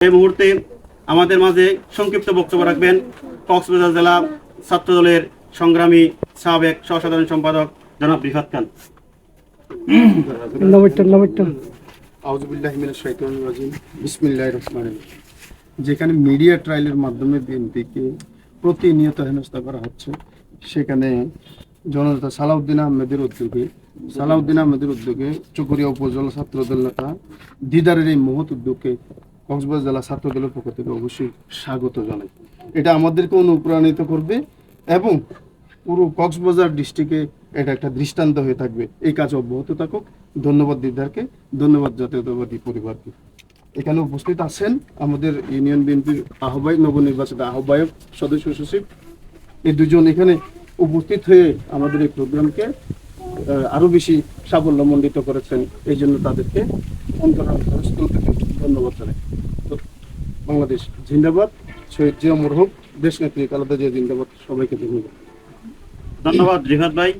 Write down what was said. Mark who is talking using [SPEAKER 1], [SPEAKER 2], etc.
[SPEAKER 1] এই মুহূর্তে আমাদের মাঝে সংক্ষিপ্ত বক্তব্য রাখবেন কক্সবাজার জেলা ছাত্র দলের সংগ্রামী সাবেক সহসাধারণ সম্পাদক জনাব রিফাত খান।
[SPEAKER 2] যেখানে মিডিয়া ট্রায়ালের মাধ্যমে বিএনপিকে প্রতিনিয়ত হেনস্থা করা হচ্ছে সেখানে জননেতা সালাউদ্দিন আহমেদের উদ্যোগে সালাউদ্দিন আহমেদের উদ্যোগে চকরিয়া উপজেলা ছাত্রদল নেতা দিদারের এই মহৎ উদ্যোগকে কক্সবাজার জেলা ছাত্রদলের পক্ষ থেকে অবশ্যই স্বাগত জানাই। এটা আমাদেরকে অনুপ্রাণিত করবে এবং পুরো কক্সবাজার ডিস্ট্রিক্টে এটা একটা দৃষ্টান্ত হয়ে থাকবে। এই কাজ অব্যাহত থাকুক। ধন্যবাদ দিদারকে। ধন্যবাদ জাতীয়তাবাদী পরিবারকে। এখানে উপস্থিত আছেন আমাদের ইউনিয়ন বিএনপির আহ্বায়ক, নবনির্বাচিত আহ্বায়ক, সদস্য সচিব। এই দুজন এখানে উপস্থিত হয়ে আমাদের এই প্রোগ্রামকে আরও বেশি সাফল্য সাফল্যমণ্ডিত করেছেন, এই জন্য তাদেরকে ধন্যবাদ জানাই। বাংলাদেশ জিন্দাবাদ, শহীদ জিয়া মরহুম দেশ নেত্রী কালাদা জিয়া জিন্দাবাদ, সবাইকে ধন্যবাদ।
[SPEAKER 1] ধন্যবাদ রিহাদ ভাই।